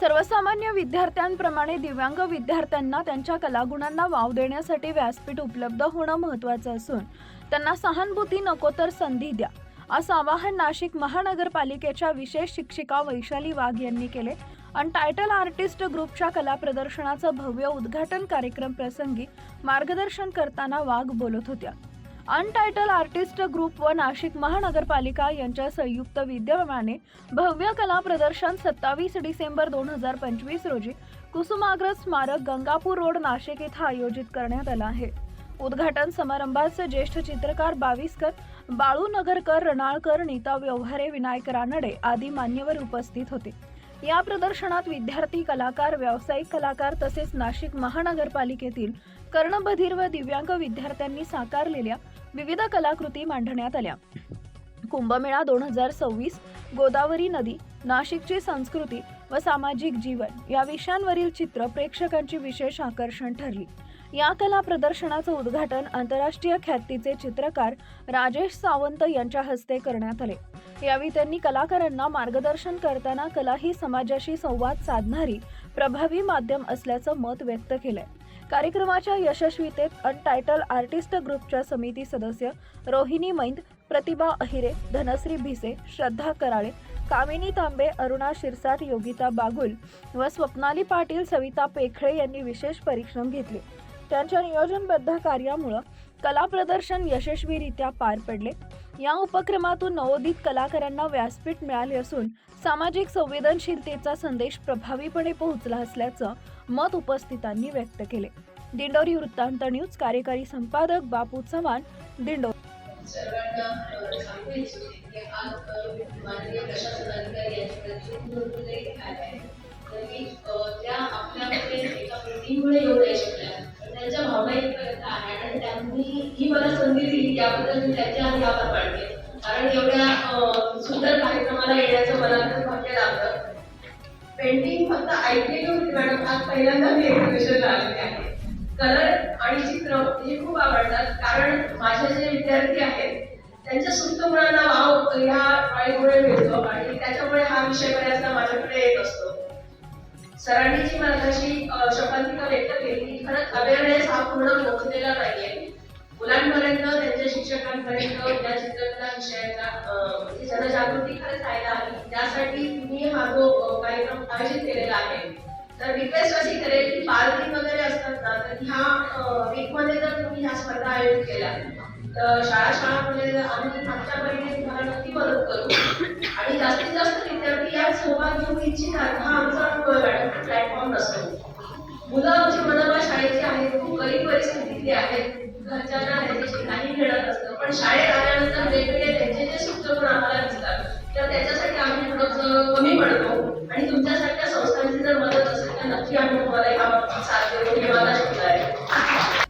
सर्वसामान्य विद्यार्थ्यांप्रमाणे दिव्यांग विद्यार्थ्यांना त्यांच्या कलागुणांना वाव देण्यासाठी व्यासपीठ उपलब्ध होणं महत्त्वाचं असून त्यांना सहानुभूती नको तर संधी द्या. असं आवाहन नाशिक महानगरपालिकेच्या विशेष शिक्षिका वैशाली वाघ यांनी केले. अनटायटल आर्टिस्ट ग्रुपच्या कला प्रदर्शनाचं भव्य उद्घाटन कार्यक्रम प्रसंगी मार्गदर्शन करताना वाघ बोलत होत्या. अनटायटल आर्टिस्ट ग्रुप व नाशिक महानगरपालिका यांच्या संयुक्त विद्यमाने भव्य कला प्रदर्शन सत्तावीस डिसेंबर दोन हजार पंचवीस रोजी कुसुमाग्रज स्मारक गंगापूर रोड नाशिक इथं आयोजित करण्यात आलं आहे. उद्घाटन समारंभाचे ज्येष्ठ चित्रकार बावीसकर बाळू नगरकर रणाळकर नीता व्यवहारे विनायक रानडे आदी मान्यवर उपस्थित होते. या प्रदर्शनात विद्यार्थी कलाकार व्यावसायिक कलाकार तसेच नाशिक महानगरपालिकेतील कर्णबधीर व दिव्यांग विद्यार्थ्यांनी साकारलेल्या विविध कलाकृती मांडण्यात आल्या. कुंभमेळा दोन हजार सव्वीस गोदावरी नदी नाशिकची संस्कृती व सामाजिक जीवन या विषयांवरील चित्र प्रेक्षकांची विशेष आकर्षण ठरली. या कला प्रदर्शनाचं उद्घाटन आंतरराष्ट्रीय ख्यातीचे चित्रकार राजेश सावंत यांच्या हस्ते करण्यात आले. यावेळी त्यांनी कलाकारांना मार्गदर्शन करताना कला ही समाजाशी संवाद साधणारी प्रभावी माध्यम असल्याचं मत व्यक्त केलंय. कार्यक्रमाच्या यशस्वीतेत अनटायटल आर्टिस्ट ग्रुपच्या समिती सदस्य रोहिणी मैंद प्रतिभा अहिरे धनश्री भिसे श्रद्धा कराळे कामिनी तांबे अरुणा शिरसाट योगिता बागुल व स्वप्नाली पाटील सविता पेखळे यांनी विशेष परिश्रम घेतले. त्यांच्या नियोजनबद्ध कार्यामुळं कला प्रदर्शन यशस्वीरित्या पार पडले. या उपक्रमातून नवोदित कलाकारांना व्यासपीठ मिळाले असून सामाजिक संवेदनशीलतेचा संदेश प्रभावीपणे पोहोचला असल्याचं मत उपस्थितांनी व्यक्त केले. दिंडोरी वृत्तांत न्यूज कार्यकारी संपादक बापू चव्हाण दिंडोरी सर्वांना त्यांच्या भावना आहे आणि त्यांनी ही मला संधी दिली याबद्दल मी त्यांचे आधी आभार मानते. कारण एवढ्या सुंदर कार्यक्रमाला येण्याचं मला खूप भाग्य लाभलं पेंटिंग फक्त ऐकलेली होती मॅडम. आज पहिल्यांदा मी एक्झिबिशनला आलेले आहे. कलर आणि चित्र हे खूप आवडतात. कारण माझे जे विद्यार्थी आहेत त्यांच्या सुप्त मुलांना वाव ह्या वाळीमुळे मिळतो आणि त्याच्यामुळे हा विषय बऱ्याचदा माझ्याकडे येत असतो. सरांनी जी माझ्याशी अ, शपथिका व्यक्त केली. खरंच अवेअरनेस हा पूर्ण पोहोचलेला नाहीये. मुलांपर्यंत त्यांच्या शिक्षकांपर्यंत या चित्रकला विषयाचा म्हणजे जनजागृती खरंच व्हायला हवी त्यासाठी मी हा जो कार्यक्रम आयोजित केलेला आहे तर रिक्वेस्ट अशी करेल की पार्किंग वगैरे असतात ना तर ह्या वीकमध्ये जर तुम्ही ह्या स्पर्धा आयोजित केल्या तर शाळा शाळामध्ये आम्ही आमच्या परीने तुम्हाला नक्की मदत करू आणि जास्तीत जास्त विद्यार्थी यात सहभाग घेऊ इच्छितात हा आमचा मॅडम प्लॅटफॉर्म नसतो मुलं आमची मनाला शाळेची आहेत खूप गरीब परिस्थितीतली आहेत. घरच्यांना त्यांच्याशी काही मिळत असतं. पण शाळेत आल्यानंतर वेगवेगळे त्यांचे जे सुप्तगुण आम्हाला दिसतात तर त्याच्यासाठी आम्ही थोडंसं कमी पडतो. आणि तुमच्यासारख्या संस्थांची जर मदत असेल तर नक्की आम्ही तुम्हाला ह्या साथ देऊ